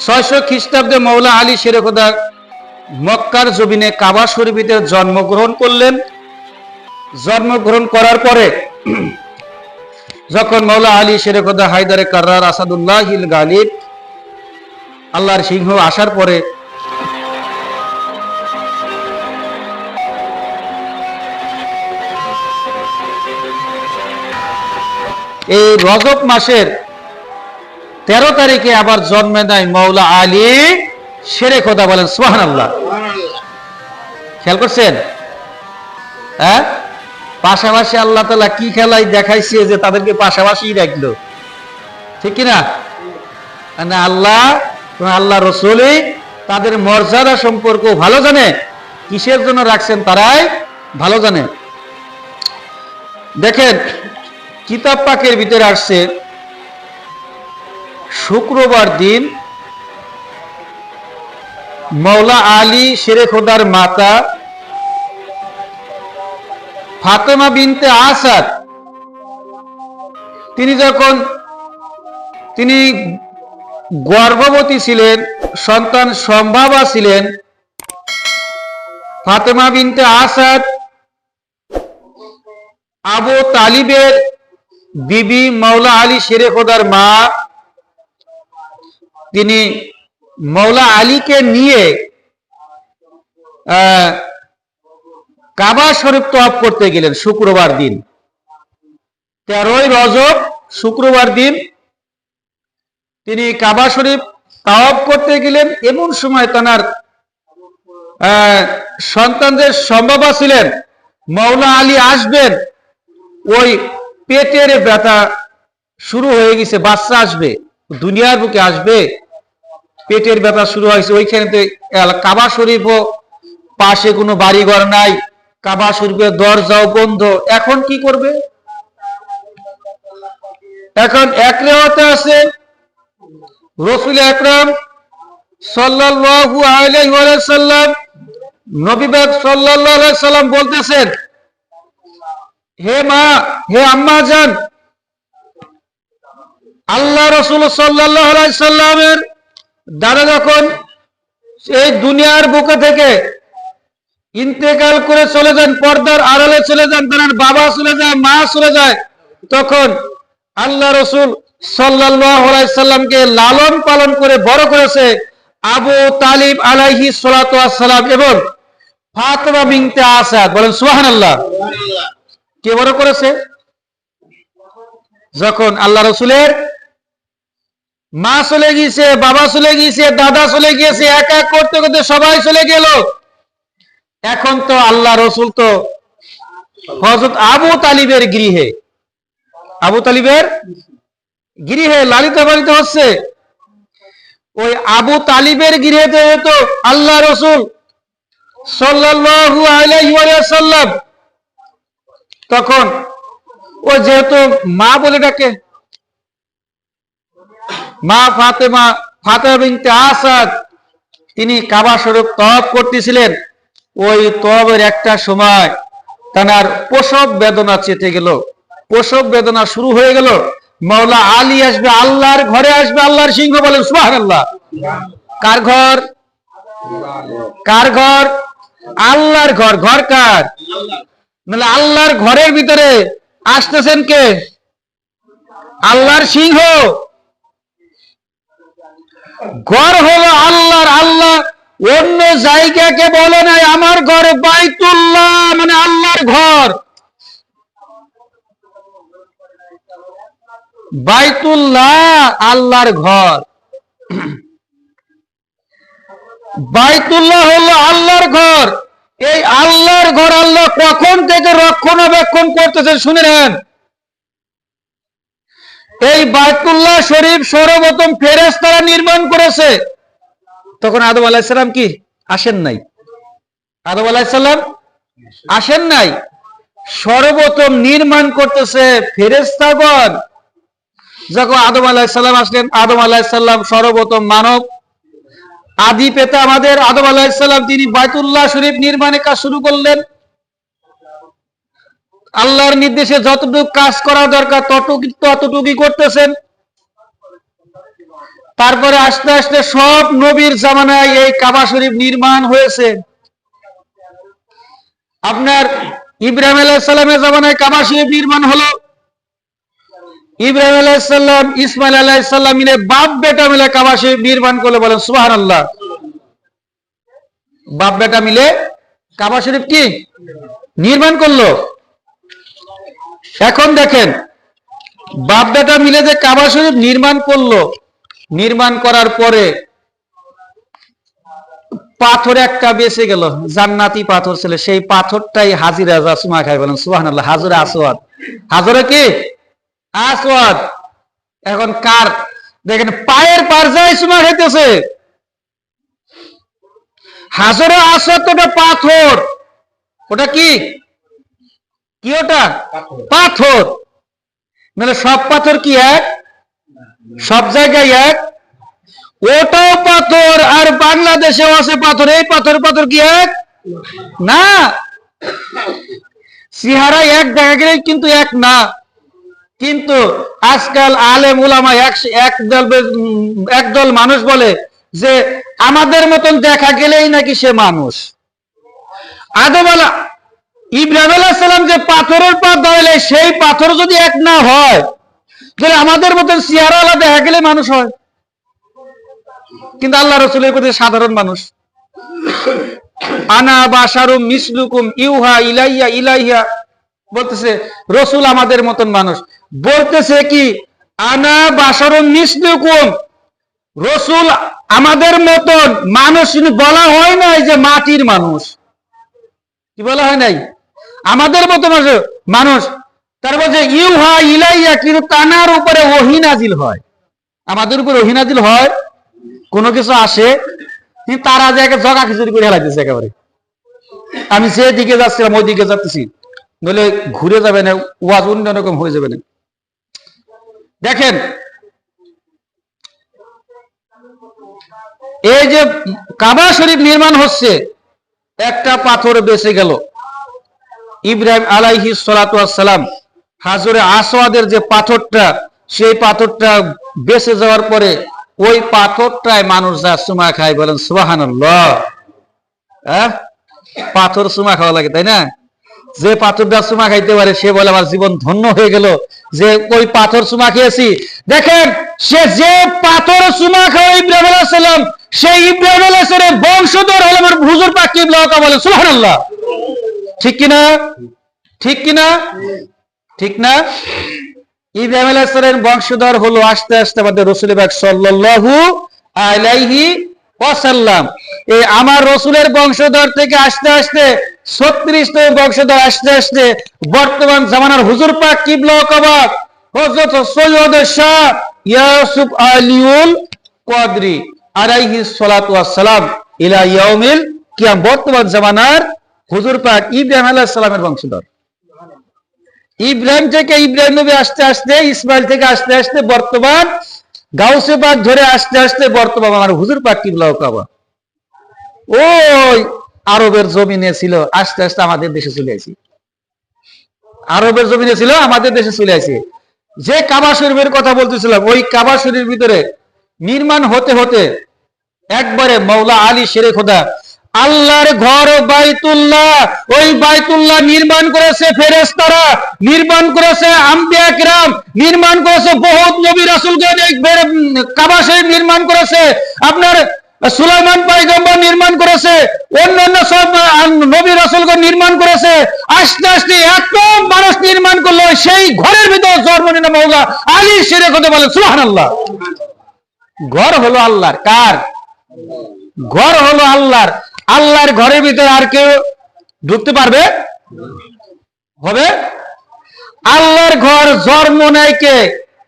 ছয়শো খ্রিস্টাব্দে মৌলা আলী শেরেখোদা মক্কার জমিনে কাবা শরীফিতে জন্মগ্রহণ করলেন। জন্মগ্রহণ করার পরে যখন মৌলা আলী শেরেখোদা হায়দারে কার্রার আসাদুল্লাহ হিল গালিব আল্লাহর সিংহ আসার পরে এই রজব মাসের তেরো তারিখে আবার জন্মে নেয় মৌলা আলী। সেরে খোদা বলেন সোহান আল্লাহ খেয়াল করছেন? হ্যাঁ? পাশাপাশি আল্লাহ তালা কি খেলাই দেখাইছে যে তাদেরকে পাশাপাশি রাখল। ঠিক কিনা? মানে আল্লাহ আল্লাহ রসুলই তাদের মর্যাদা সম্পর্ক ভালো জানে, কিসের জন্য রাখছেন তারাই ভালো জানে। দেখেন, কিতাব পাকের ভিতরে আসছে শুক্রবার দিন মৌলা আলী শেরে খোদার মাতা ফাতেমা বিনতে আসাদ, তিনি যখন, তিনি গর্ভবতী ছিলেন, সন্তান সম্ভাবা ছিলেন, ফাতেমা বিনতে আসাদ আবু তালিবের বিবি মৌলা আলী শেরে খোদার মা তিনি মৌলা আলীকে নিয়ে কাবা শরীফ তফ করতে গেলেন শুক্রবার দিন। তেরোই রজব শুক্রবার দিন তিনি কাবা শরীফ তাওয়াব করতে গেলেন। এমন সময় আহ, সন্তানদের সম্ভব ছিলেন। মৌলা আলী আসবেন ওই পেটের ব্যথা শুরু হয়ে গেছে বাচ্চা আসবে। দুনিয়ার বুকে আসবে, পেটের ব্যথা শুরু হয়েছে। ওইখানে তো কাবা শরীফ পাশে কোনো বাড়িঘর নাই, কাবা শরীফের দরজাও বন্ধ। এখন কি করবে? এখন এক আছে রসুল একরাম সাল্লাল্লাহু আলাইহি ওয়া সাল্লাম নবী পাক সাল্লাল্লাহু আলাইহি সাল্লাম বলতেছেন, হে মা, হে আম্মা জান আল্লাহ রসুল সাল্লামের দাদা যখন এই দুনিয়ার বুকে থেকে ইন্তেকাল করে চলে যান, পর্দার আড়ালে চলে যান, তার বাবা চলে যায়, মা চলে যায়, তখন আল্লাহ রসুল আলাইহি লালন পালন করে বড় করেছে আবু তালিব আলাইহি সালাম এবং ফাতমা বিনতে আসাদ। বলেন, সুবহানাল্লাহ। কে বড় করেছে? যখন আল্লাহ রসুলের মা চলে গিয়েছে, বাবা চলে গিয়েছে, দাদা চলে গিয়েছে, এক এক করতে করতে সবাই চলে গেল। এখন তো আল্লাহ রসুল তো হজরত আবু তালিবের গৃহে। আবু তালিবের গৃহে লালিত পালিত হচ্ছে। ওই আবু তালিবের গৃহেতে তো আল্লাহ রসুল সাল্লাম তখন ও যেহেতু মা বলে ডাকে মা ফাতেমা ফাতেমা বিনতে আসাদ, তিনি কাবা শরীফ তওয়াব করতেছিলেন। ওই তওয়াবের একটা সময় তার প্রসব বেদনা চেতে গেল। প্রসব বেদনা শুরু হয়ে গেল। মাওলা আলী আসবে আল্লাহর ঘরে আসবে আল্লাহর সিংহ বলেন, সুবহানাল্লাহ। কার ঘর? কার ঘর? আল্লাহর ঘর। ঘর কার? মানে আল্লাহর ঘরের ভিতরে আসতেছেন কে? আল্লাহর সিংহ। ঘর হলো আল্লাহর আল্লাহ। অন্য জায়গাকে বলে নাই, আমার ঘর বাইতুল্লাহ মানে আল্লাহর ঘর। বাইতুল্লাহ আল্লাহর ঘর। বাইতুল্লাহ হলো আল্লাহর ঘর। এই আল্লাহর ঘর আল্লাহ কখন থেকে রক্ষণাবেক্ষণ করতেছে শুনে নেন। এই বায়তুল্লাহ শরীফ সর্বপ্রথম ফেরেস তারা নির্মাণ করেছে। তখন আদম আলাহিসাল্লাম কি? আসেন নাই। আদম আলাহিসাল্লাম আসেন নাই। সর্বপ্রথম নির্মাণ করতেছে ফেরেস্তাগণ যখন আদম আলাহিসাল্লাম আসলেন, আদম আলাহিসাল্লাম সর্বপ্রথম মানব আদি পেতা আমাদের আদম আলাহিসাল্লাম তিনি বাইতুল্লাহ শরীফ নির্মাণের কাজ শুরু করলেন। আল্লাহর নির্দেশে যতটুকু কাজ করা দরকার ততটুকু ততটুকুই করতেছেন। তারপরে আস্তে আস্তে সব নবীর জামানায় এই কাবা শরীফ নির্মাণ হয়েছে। আপনার ইব্রাহিম আলাইসাল্লামের জামানায় কাবা শরীফ নির্মাণ হলো। ইব্রাহিম আলাইসাল্লাম ইসমাইল আলাইসাল্লাম মিলে বাপ বেটা মিলে কাবা শরীফ নির্মাণ করল বলেন সুহান আল্লাহ বাপ বেটা মিলে কাবা শরীফ কি? নির্মাণ করল। এখন দেখেন বাপ বেটা মিলে যে কাবা শরীফ নির্মাণ করল, নির্মাণ করার পরে পাথর একটা বেঁচে গেল, জান্নাতি পাথর ছিল, সেই পাথরটাই হাজিরা যা খাই বলেন সুহান আল্লাহ হাজরে আসওয়াদ। হাজরে কি? আসওয়াদ। এখন কার? দেখেন, পায়ের পার যায় সুমা খাইতেছে। হাজরে আসওয়াদ তো পাথর। ওটা কি? কি ওটা? পাথর। মানে সব পাথর কি এক? সব জায়গায় এক? ওটাও পাথর আর বাংলাদেশেও আছে পাথর। এই পাথর পাথর কি এক? না। সিহারা এক দেখা গেলে কিন্তু এক না। কিন্তু আজকাল আলেম উলামা এক দল বে- উম, এক দল মানুষ বলে যে আমাদের মতন দেখা গেলেই নাকি সে মানুষ। আদম আলা ইব্রাহিম আলাইহিস সালাম যে পাথরের পর দাঁড়ালে সেই পাথর যদি এক না হয়, তাহলে আমাদের মতন সিহারা দেখা গেলে মানুষ হয়। কিন্তু আল্লাহ রসুলের প্রতি সাধারণ মানুষ। আনা বাসারু মিসলুকুম ইউহা ইলাইয়া ইলাইয়া বলতেছে, রসুল আমাদের মতন মানুষ। বলতেছে কি, আনা বাসারু মিসলুকুম, রসুল আমাদের মতন মানুষ বলা হয় নাই যে মাটির মানুষ। কি বলা হয় নাই? আমাদের মতো মানুষ মানুষ। তারপর যে ইউহা ইলাইয়া কিন্তু তানার উপরে ওহিনাজিল হয়। আমাদের উপরে ওহিনাজিল হয়, কোনো কিছু আসে তারা যে জগা খিচুড়ি করে হেলাইতেছে একেবারে। আমি যে দিকে যাচ্ছিলাম, ওই দিকে যাচ্ছি নইলে ঘুরে যাবে না, ওয়াজ অন্যরকম হয়ে যাবে না। দেখেন, এই যে কাবা শরীফ নির্মাণ হচ্ছে, একটা পাথর বেঁচে গেল। ইব্রাহিম আলাইহি সালাম হাজরে আসওয়াদের যে পাথরটা, সেই পাথরটা বেঁচে যাওয়ার পরে ওই পাথরটায় মানুষ যা সুমা খায় বলেন সুবাহান পাথর সুমা খাওয়া লাগে, তাই না? যে পাথরটা সুমা খাইতে পারে, সে বলে, আমার জীবন ধন্য হয়ে গেল। যে ওই পাথর সুমা খেয়েছি। দেখেন, সে যে পাথর সুমা খাওয়া ইব্রাহিম আলাইসাল্লাম সেই ইব্রাহিম আলাইসালামের বংশধর হল আমার হুজুর পাক কিবলা বলে সুবহান ঠিক কিনা? ঠিক কিনা? ঠিক না? ইব্রাহিম আলাইহিসসালামের বংশধর হলো আস্তে আস্তে আমাদের রসুল বাগ সাল্লাল্লাহু আলাইহি ওয়াসাল্লাম। এই আমার রসুলের বংশধর থেকে আস্তে আস্তে, ছত্রিশতম বংশধর আস্তে আস্তে বর্তমান জামানার হুজুর পাক কিবলা কবাক হযরত সৈয়দ শাহ ইয়াসুফ আলিউল কোয়াদ্রি আলাইহি সালাতু ওয়াসসালাম ইলা ইয়াউমিল কিয়াম। বর্তমান জামানার হুজুর পাক ইব্রাহিম আলাইহিস সালামের বংশধর। ইব্রাহিম থেকে ইব্রাহিম নবী আসতে আসতে, ইসমাইল থেকে আসতে আসতে বর্তমান গাউসে পাক ধরে আসতে আসতে বর্তমান আমার হুজুর পাক কিবলাও কাবা। ওই আরবের জমিনে ছিল, আস্তে আস্তে আমাদের দেশে চলে আসি আরবের জমিনে ছিল, আমাদের দেশে চলে আসি যে কাবা শরীফের কথা বলতেছিলাম, ওই কাবা শরীফের ভিতরে নির্মাণ হতে হতে একবারে মৌলা আলী শেরে খোদা আল্লাহর ঘর বাইতুল্লাহ। ওই বাইতুল্লাহ নির্মাণ করেছে ফেরেস্তারা নির্মাণ করেছে আম্বিয়া কিরাম, নির্মাণ করেছে বহুত নবী রাসূলকে কাবা শরীফ নির্মাণ করেছে, আপনার সুলাইমান পাইগম্বর নির্মাণ করেছে, অন্যান্য সব নবী রাসূলকে নির্মাণ করেছে, আস্তে আস্তে এত মানুষ নির্মাণ করল, সেই ঘরের ভিতর জন্ম নিল মৌলা আলী শেরে খোদা বলে, সুবহানাল্লাহ। ঘর হলো আল্লাহর, কার? ঘর হলো আল্লাহর। আল্লাহর ঘরের ভিতরে আর কেউ ঢুকতে পারবে? হবে? আল্লাহর ঘর জন্ম নেয় কে?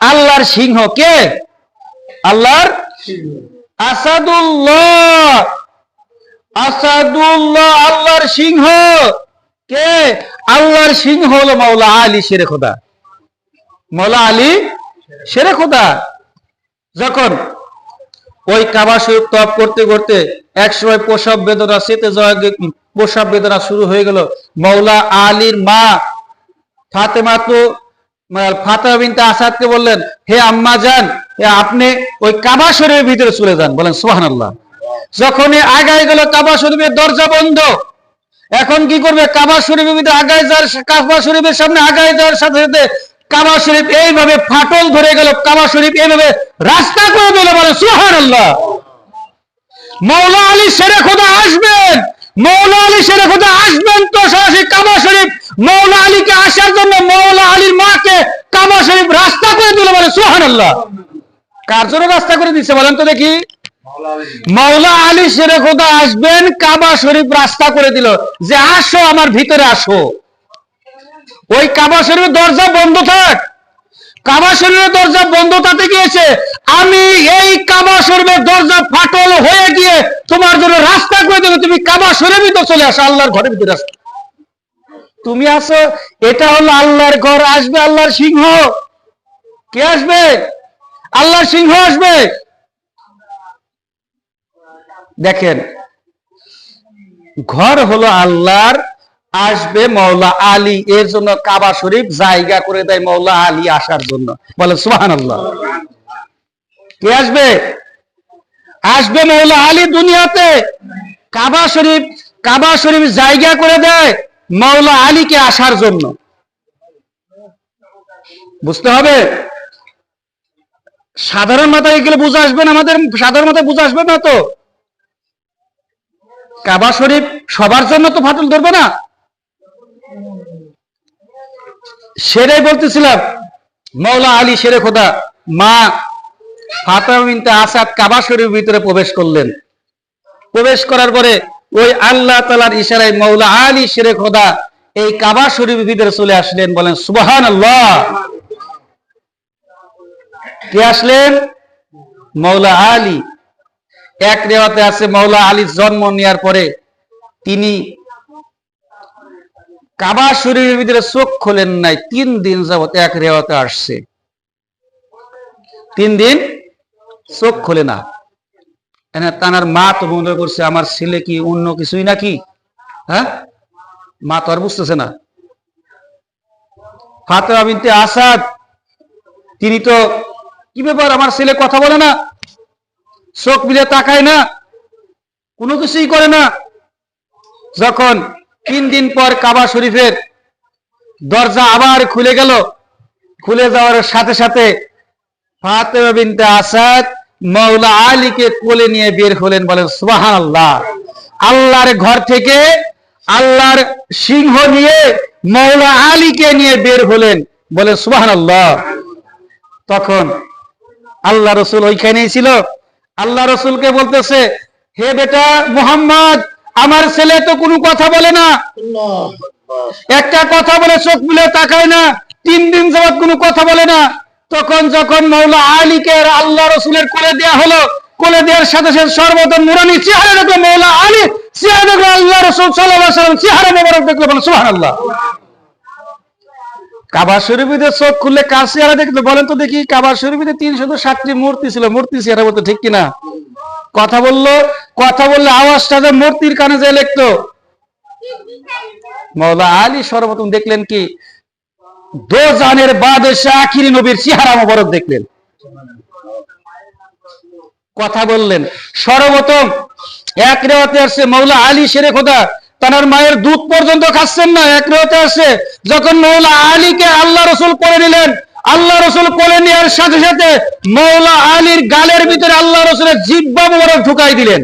আল্লাহর সিংহ। কে? আল্লাহর আসাদুল্লাহ। আসাদুল্লাহ আল্লাহর সিংহ। কে? আল্লাহর সিংহ হলো মাওলা আলী শেরে খোদা। মাওলা আলী শেরে খোদা। যখন ওই কাবা শরীফ তপ করতে করতে এক সময় প্রসব বেদনা সেতে গে- প্রসব বেদনা শুরু হয়ে গেল। মৌলা আলীর মা ফাতেমা তো ফাতেমা বিনতে আসাদকে বললেন, হে আম্মা যান আপনি ওই কাবা শরীফের ভিতরে চলে যান। বলেন সোহান আল্লাহ যখনই আগায় গেল কাবা শরীফের দরজা বন্ধ, এখন কি করবে? কাবা শরীফের ভিতরে আগায় যাওয়ার, কাবা শরীফের সামনে আগায় যাওয়ার সাথে সাথে কাবা শরীফ এইভাবে ফাটল ধরে গেল, কাবা শরীফ এইভাবে রাস্তা করে দিল বলে, সুবহানাল্লাহ। মৌলা আলী সেরে খোদা আসবেন, মৌলা আলী সেরে খোদা আসবেন তো সরাসরি কাবা শরীফ। মৌলা আলীকে আসার জন্য মৌলা আলীর মাকে কাবা শরীফ রাস্তা করে দিল বলে সুহান আল্লাহ কার জন্য রাস্তা করে দিচ্ছে বলেন তো দেখি। মৌলা আলী সেরে খোদা আসবেন, কাবা শরীফ রাস্তা করে দিল। যে আসো, আমার ভিতরে আসো। ওই কাবা শরীফের দরজা বন্ধ থাক। কাবা শরীফের দরজা বন্ধ তাতে গিয়েছে আমি এই কাবা শরীফের দরজা ফাটল হয়ে গিয়ে তোমার জন্য রাস্তা করে দেবো। তুমি কাবা শরীফ ভিতরে চলে আসো, আল্লাহর ঘরের ভিতরে আসো। তুমি আসো, এটা হলো আল্লাহর ঘর, আসবে আল্লাহর সিংহ। কে আসবে? আল্লাহর সিংহ আসবে। দেখেন, ঘর হলো আল্লাহর আসবে মৌলা আলী। এর জন্য কাবা শরীফ জায়গা করে দেয় মৌলা আলী আসার জন্য। বলে সুহান আল্লাহ কে আসবে? আসবে মৌলা আলী দুনিয়াতে। কাবা শরীফ কাবা শরীফ জায়গা করে দেয় মৌলা আলীকে আসার জন্য। বুঝতে হবে? সাধারণ মাথায় গেলে বুঝে আসবে না আমাদের, সাধারণ মাথায় বুঝে আসবে না তো? কাবা শরীফ সবার জন্য তো ফাটল ধরবে না? সেটাই বলতেছিলাম মৌলা আলী শেরে খোদা, মা বিনতে আসাদ কাবা শরীফের ভিতরে প্রবেশ করলেন। প্রবেশ করার পরে ওই আল্লাহ তালার ইশারায় মৌলা আলী শেরে খোদা এই কাবা শরীফের ভিতরে চলে আসলেন, বলেন সুবাহান আল্লাহ কে আসলেন? মৌলা আলী। এক রেওয়াতে আছে মৌলা আলীর জন্ম নেওয়ার পরে তিনি কাবা শরীরের ভিতরে চোখ খোলেন নাই, তিন দিন যাবত এক রেওয়াতে আসছে। তিন দিন চোখ খোলে না। তানার মা তো মনে করছে, আমার ছেলে কি অন্য কিছুই নাকি? হ্যাঁ? মা তো আর বুঝতেছে না। ফাতেমা বিনতে আসাদ, তিনি তো কি ব্যাপার, আমার ছেলে কথা বলে না? চোখ মিলে তাকায় না? কোনো কিছুই করে না? যখন তিন দিন পর কাবা শরীফের দরজা আবার খুলে গেল। খুলে যাওয়ার সাথে সাথে ফাতেমা বিনতে আসাদ মৌলা আলীকে কোলে নিয়ে বের হলেন, বলেন সুবাহান আল্লাহ আল্লাহর ঘর থেকে আল্লাহর সিংহ নিয়ে মৌলা আলীকে নিয়ে বের হলেন বলে সুবাহান আল্লাহ তখন আল্লাহ রসুল ওইখানেই ছিল। আল্লাহ রসুলকে বলতেছে, হে বেটা মোহাম্মদ আমার ছেলে তো কোনো কথা বলে না। একটা কথা বলে চোখ মিলে তাকায় না, তিন দিন যাবত কোনো কথা বলে না। তখন যখন মৌলা আলীকে আল্লাহ রসুলের কোলে দেয়া হলো, কোলে দেওয়ার সাথে সাথে সর্বতম নুরানি চেহারা দেখল মৌলা আলী, চেহারা দেখল আল্লাহ রসুল সাল্লাম চেহারা মোবারক দেখল বলে সুহান আল্লাহ কাবা শরীফিতে চোখ খুললে কার চেহারা দেখতে বলেন তো দেখি, কাবা শরীফিতে তিনশো ষাটটি মূর্তি ছিল, মূর্তি চেহারা বলতে ঠিক কিনা? কথা বলল, কথা বললে আওয়াজটা যে মূর্তির কানে যে লিখতো। মৌলা আলী সর্বপ্রথম দেখলেন কি? দো জানের বাদশাহ আখিরি নবীর চেহারা মোবারক দেখলেন। কথা বললেন, সর্বপ্রথম এক রেওয়াতে আসছে মৌলা আলী শেরে খোদা তার মায়ের দুধ পর্যন্ত খাচ্ছেন না। এক রেওয়াতে আসছে, যখন মৌলা আলীকে আল্লাহ রসুল করে নিলেন আল্লাহ রসুল করে নেওয়ার সাথে সাথে মৌলা আলীর গালের ভিতরে আল্লাহ রসুলের জিব্বা মোবারক ঢুকাই দিলেন।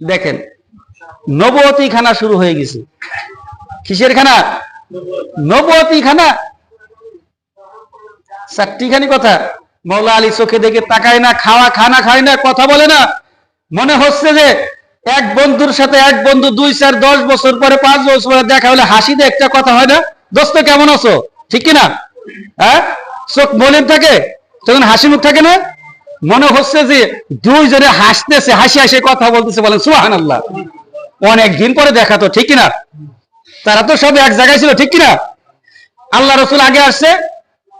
দেখেন নবতী খানা শুরু হয়ে গেছে। কিসের খানা? নবতী খানা চারটিখানি কথা। মৌলা আলী চোখে দেখে তাকায় না, খাওয়া, খানা খায় না, কথা বলে না। মনে হচ্ছে যে এক বন্ধুর সাথে এক বন্ধু দুই, চার, দশ বছর পরে, পাঁচ বছর পরে দেখা হলে হাসিতে একটা কথা হয় না। দোস্ত, কেমন আছো? ঠিক কিনা? হ্যাঁ? চোখ মলিন থাকে, তখন হাসি মুখ থাকে না? মনে হচ্ছে যে দুইজনে হাসতেছে, হাসি হাসি কথা বলতেছে বলেন সুহান আল্লাহ অনেক দিন পরে দেখা তো, ঠিক কিনা? তারা তো সব এক জায়গায় ছিল, ঠিক কিনা? আল্লাহ রসুল আগে আসছে,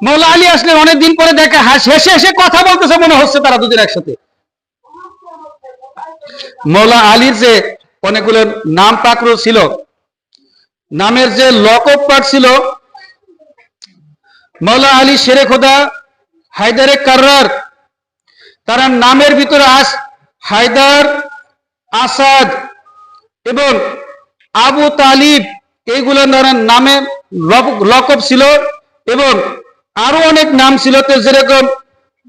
মৌলা আলী আসলে অনেকদিন পরে দেখা, হাস, হেসে কথা বলতেছে, মনে হচ্ছে তারা দুজন একসাথে। মৌলা আলীর যে অনেকগুলো নাম পাকড় ছিল, নামের যে লকব পাঠ ছিল মৌলা আলী শেরে খোদা হায়দারে কার্রার, তারা নামের ভিতরে আস হায়দার, আসাদ এবং আবু তালিব, এইগুলো তারা নামে লক- লকব ছিল এবং আরও অনেক নাম ছিল। তো যেরকম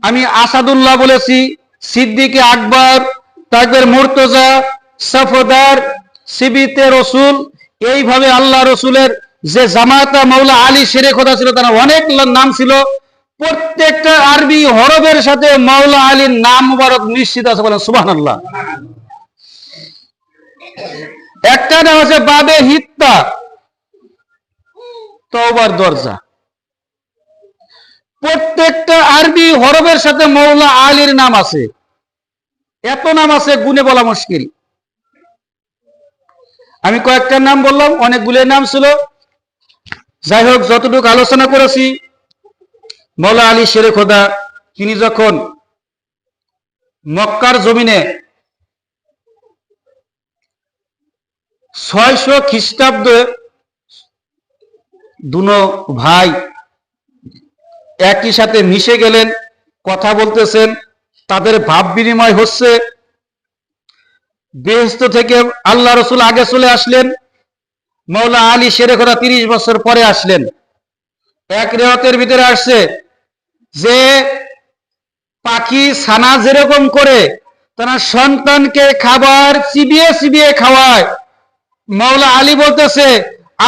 আমি আসাদুল্লাহ বলেছি, সিদ্দিকে আকবর তাকবের মুর্তজা, সফদার, সিবিতে রসুল, এইভাবে আল্লাহ রসুলের যে জামাতা মৌলা আলী শেরে খোদা ছিল, তারা অনেক নাম ছিল। প্রত্যেকটা আরবি হরবের সাথে মৌলা আলীর নাম মুবারক নিশ্চিত আছে বলেন সুবাহ একটা নাম আছে বাবে হিত্তা। তওবার দরজা। প্রত্যেকটা আরবি হরবের সাথে মৌলা আলীর নাম আছে। এত নাম আছে, গুনে বলা মুশকিল। আমি কয়েকটা নাম বললাম, অনেকগুলো নাম ছিল। যাই হোক, যতটুকু আলোচনা করেছি, মৌলা আলী শেরে খোদা, তিনি যখন মক্কার জমিনে ছয়শো খ্রিস্টাব্দে দুনো ভাই একই সাথে মিশে গেলেন, কথা বলতেছেন, তাদের ভাব বিনিময় হচ্ছে। বেহস্ত থেকে আল্লাহ রসুল আগে চলে আসলেন। মৌলা আলী খোদা তিরিশ বছর পরে আসলেন। এক রেওয়াতের ভিতরে আসছে যে পাখি ছানা যেরকম করে তারা সন্তানকে খাবার চিবিয়ে চিবিয়ে খাওয়ায়। মৌলা আলী বলতেছে,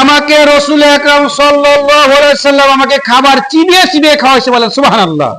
আমাকে রসুল আলাইহি সাল্লাম আমাকে খাবার চিবিয়ে চিবিয়ে খাওয়াইছে বলেন, সুবহানাল্লাহ।